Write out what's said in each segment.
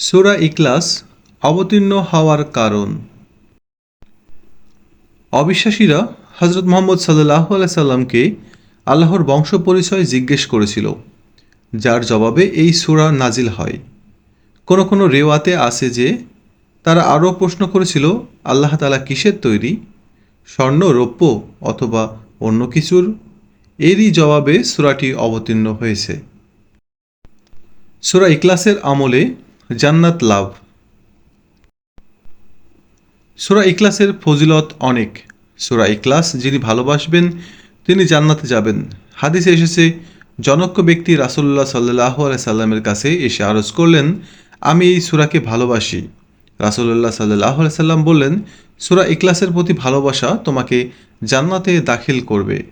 সুরা ইকলাস অবতীর্ণ হওয়ার কারণ। অবিশ্বাসীরা হজরত মোহাম্মদ সাল্লাহ সাল্লামকে আল্লাহর বংশ পরিচয় জিজ্ঞেস করেছিল, যার জবাবে এই সূরা নাজিল হয়। কোনো কোনো রেওয়াতে আছে যে, তারা আরও প্রশ্ন করেছিল, আল্লাহ তালা কিসের তৈরি? স্বর্ণ, রৌপ্য অথবা অন্য কিছুর? এরই জবাবে সূরাটি অবতীর্ণ হয়েছে। সূরা ইকলাসের আমলে জান্নাত লাভ। সূরা ইকলাসের ফজিলত অনেক। সুরা ইকলাস যিনি ভালোবাসবেন, তিনি জান্নাতে যাবেন। হাদিসে এসেছে জনক্য ব্যক্তি রাসুল্লাহ সাল্লাহ সাল্লামের কাছে এসে আরজ করলেন, আমি এই সূরাকে ভালোবাসি। রাসুল্লাহ সাল্লাহ সাল্লাম বললেন, সূরা ইকলাসের প্রতি ভালোবাসা তোমাকে জান্নাতে দাখিল করবে।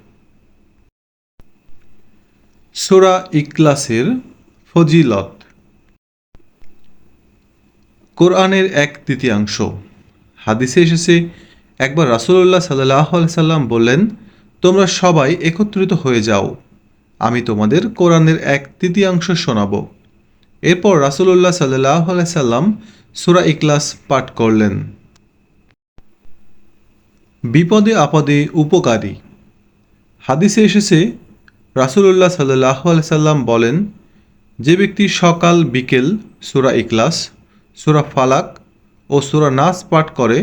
সূরা ইকলাসের ফজিলত কোরআনের এক তৃতীয়াংশ। হাদিসে এসেছে, একবার রাসুল্লাহ সাল্লাহ সাল্লাম বললেন, তোমরা সবাই একত্রিত হয়ে যাও, আমি তোমাদের কোরআনের এক তৃতীয়াংশ শোনাব। এরপর রাসুল্লাহ সাল্লাহ সাল্লাম সুরা ইকলাস পাঠ করলেন। বিপদে আপদে উপকারী। হাদিসে এসেছে, রাসুলুল্লাহ সাল্লাহ সাল্লাম বলেন, যে ব্যক্তি সকাল বিকেল সুরা ইকলাস সুরা ফালাক ও সুরা নাস পাঠ করে,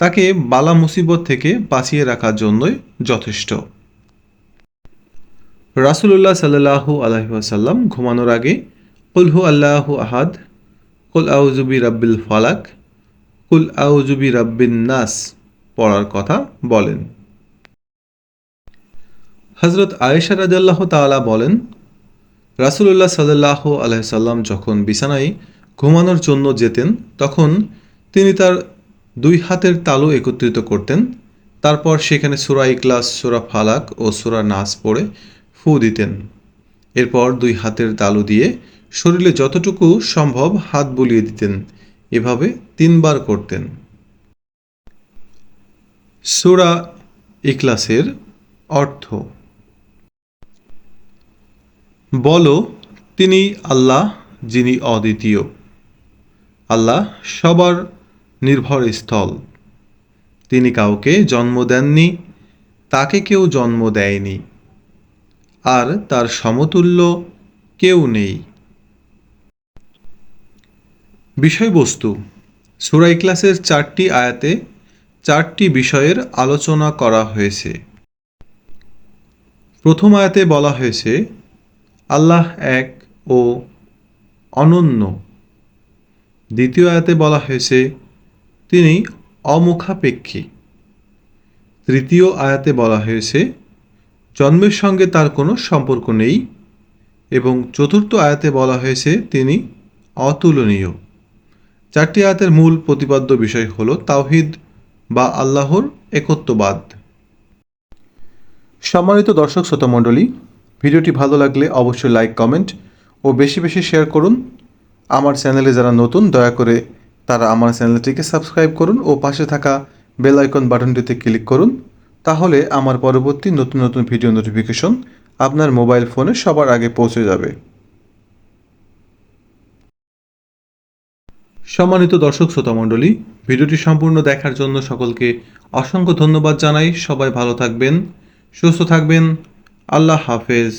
তাকে বালা মুসিবত থেকে বাঁচিয়ে রাখার জন্যই যথেষ্ট। রাসুলুল্লাহ সাল্লাহু আলহিহাসাল্লাম ঘুমানোর আগে কুলহু আল্লাহ আহাদ, কুল আউজুবি রাব্বিল ফালাক, কুল আউজুবি রাব্বিন নাস পড়ার কথা বলেন। হজরত আয়েশা রাজাল্লাহ তালা বলেন, রাসুলুল্লাহ সাল্লাহ আলহাম যখন বিছানায় ঘুমানোর জন্য যেতেন, তখন তিনি তার দুই হাতের তালু একত্রিত করতেন। তারপর সেখানে সুরা ইকলাস সুরা ফালাক ও সুরা নাস পড়ে ফু দিতেন। এরপর দুই হাতের তালু দিয়ে শরীরে যতটুকু সম্ভব হাত বুলিয়ে দিতেন। এভাবে তিনবার করতেন। সুরা ইকলাসের অর্থ, বলো তিনি আল্লাহ যিনি অদ্বিতীয়। আল্লাহ সবার নির্ভর স্থল। তিনি কাউকে জন্ম দেননি, তাকে কেউ জন্ম দেয়নি। আর তার সমতুল্য কেউ নেই। বিষয়বস্তু সুরাই ক্লাসের চারটি আয়াতে চারটি বিষয়ের আলোচনা করা হয়েছে। প্রথম আয়াতে বলা হয়েছে, আল্লাহ এক ও অনন্য। দ্বিতীয় আয়াতে বলা হয়েছে, তিনি অমুখাপেক্ষী। তৃতীয় আয়াতে বলা হয়েছে, জন্মের সঙ্গে তার কোনো সম্পর্ক নেই। এবং চতুর্থ আয়াতে বলা হয়েছে, তিনি অতুলনীয়। চারটি আয়াতের মূল প্রতিপাদ্য বিষয় হল তাওহিদ বা আল্লাহর একত্ববাদ। সম্মানিত দর্শক শ্রোতা মণ্ডলী ভিডিওটি ভালো লাগলে অবশ্যই লাইক, কমেন্ট ও বেশি বেশি শেয়ার করুন। আমার চ্যানেলে যারা নতুন, দয়া করে তারা আমার চ্যানেলটিকে সাবস্ক্রাইব করুন ও পাশে থাকা বেল আইকন বাটনটিতে ক্লিক করুন। তাহলে আমার পরবর্তী নতুন নতুন ভিডিও নোটিফিকেশন আপনার মোবাইল ফোনে সবার আগে পৌঁছে যাবে। সম্মানিত দর্শক শ্রোতা মণ্ডলী, ভিডিওটি সম্পূর্ণ দেখার জন্য সকলকে অসংখ্য ধন্যবাদ জানাই। সবাই ভালো থাকবেন, সুস্থ থাকবেন। আল্লাহ হাফেজ।